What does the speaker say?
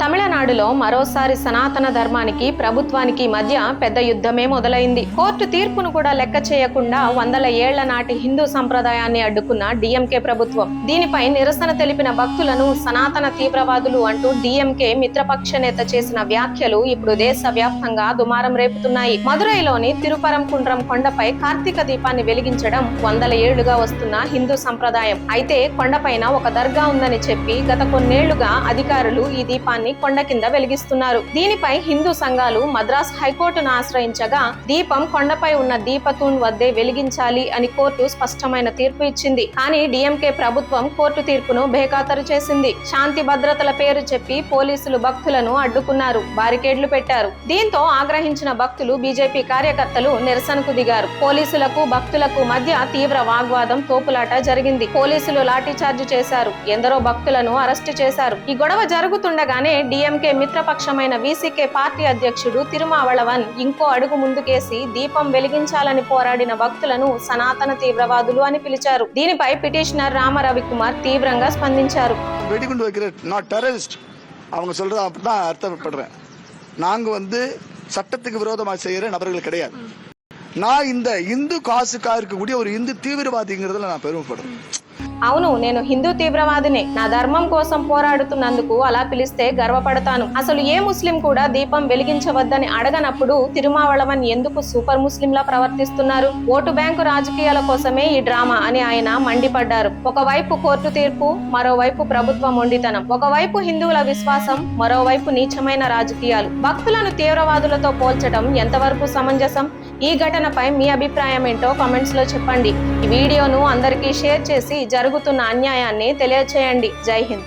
తమిళనాడులో మరోసారి సనాతన ధర్మానికి ప్రభుత్వానికి మధ్య పెద్ద యుద్ధమే మొదలైంది. కోర్టు తీర్పును కూడా లెక్క చేయకుండా వందల ఏళ్ళ నాటి హిందూ సంప్రదాయాన్ని అడ్డుకున్న డిఎంకే ప్రభుత్వం. దీనిపై నిరసన తెలిపిన భక్తులను సనాతన తీవ్రవాదులు అంటూ డిఎంకే మిత్రపక్ష నేత చేసిన వ్యాఖ్యలు ఇప్పుడు దేశ వ్యాప్తంగా దుమారం రేపుతున్నాయి. మదురైలోని తిరుపరంకుండ్రం కొండపై కార్తీక దీపాన్ని వెలిగించడం వందల ఏళ్ళుగా వస్తున్న హిందూ సంప్రదాయం. అయితే కొండపైన ఒక దర్గా ఉందని చెప్పి గత కొన్నేళ్ళుగా అధికారులు ఈ దీపాన్ని కొండ కింద వెలిగిస్తున్నారు. దీనిపై హిందూ సంఘాలు మద్రాస్ హైకోర్టును ఆశ్రయించగా దీపం కొండపై ఉన్న దీపతూన్ వద్దే వెలిగించాలి అని కోర్టు స్పష్టమైన తీర్పు ఇచ్చింది. కానీ డిఎంకే ప్రభుత్వం కోర్టు తీర్పును బేఖాతరు చేసింది. శాంతి భద్రతల పేరు చెప్పి పోలీసులు భక్తులను అడ్డుకున్నారు. బారికేడ్లు పెట్టారు. దీంతో ఆగ్రహించిన భక్తులు బీజేపీ కార్యకర్తలు నిరసనకు దిగారు. పోలీసులకు భక్తులకు మధ్య తీవ్ర వాగ్వాదం తోపులాట జరిగింది. పోలీసులు లాఠీచార్జ్ చేశారు. ఎందరో భక్తులను అరెస్టు చేశారు. ఈ గొడవ జరుగుతుండగానే డిఎంకే మిత్రపక్షమైన వీసీకే పార్టీ అధ్యక్షుడు తిరుమావళవన్ ఇంకో అడుగు ముందుకేసి దీపం వెలిగించాలని పోరాడిన భక్తులను సనాతన తీవ్రవాదులు అని పిలిచారు దీనిపై పిటిషనర్ రామ రవికుమార్ తీవ్రంగా స్పందించారు வெடிகுண்டு வைக்கிற நான் டெரரிஸ்ட் அவங்க சொல்றது அப்படிதான் அர்த்தப்படுறேன் நாங்க வந்து சட்டத்துக்கு விரோதமாக செய்யற நபர்கள் கிடையாது நான் இந்த இந்து காசுக்கா இருக்கக்கூடிய ஒரு இந்து தீவிரவாதிங்கிறதுல நான் பெருமைப்படுறேன் అవును నేను హిందూ తీవ్రవాదినే. నా ధర్మం కోసం పోరాడుతున్నందుకు అలా పిలిస్తే గర్వపడతాను. అసలు ఏ ముస్లిం కూడా దీపం వెలిగించవద్దని అడగనప్పుడు తిరుమావళవన్ ఎందుకు సూపర్ ముస్లింలా ప్రవర్తిస్తున్నారు? ఓటు బ్యాంకు రాజకీయాల కోసమే ఈ డ్రామా అని ఆయన మండిపడ్డారు. ఒకవైపు కోర్టు తీర్పు మరోవైపు ప్రభుత్వ మొండితనం. ఒకవైపు హిందువుల విశ్వాసం మరోవైపు నీచమైన రాజకీయాలు. భక్తులను తీవ్రవాదులతో పోల్చడం ఎంతవరకు సమంజసం? ఈ ఘటనపై మీ అభిప్రాయం ఏంటో కామెంట్స్లో చెప్పండి. ఈ వీడియోను అందరికీ షేర్ చేసి జరుగుతున్న అన్యాయాన్ని తెలియచేయండి. జై హింద్.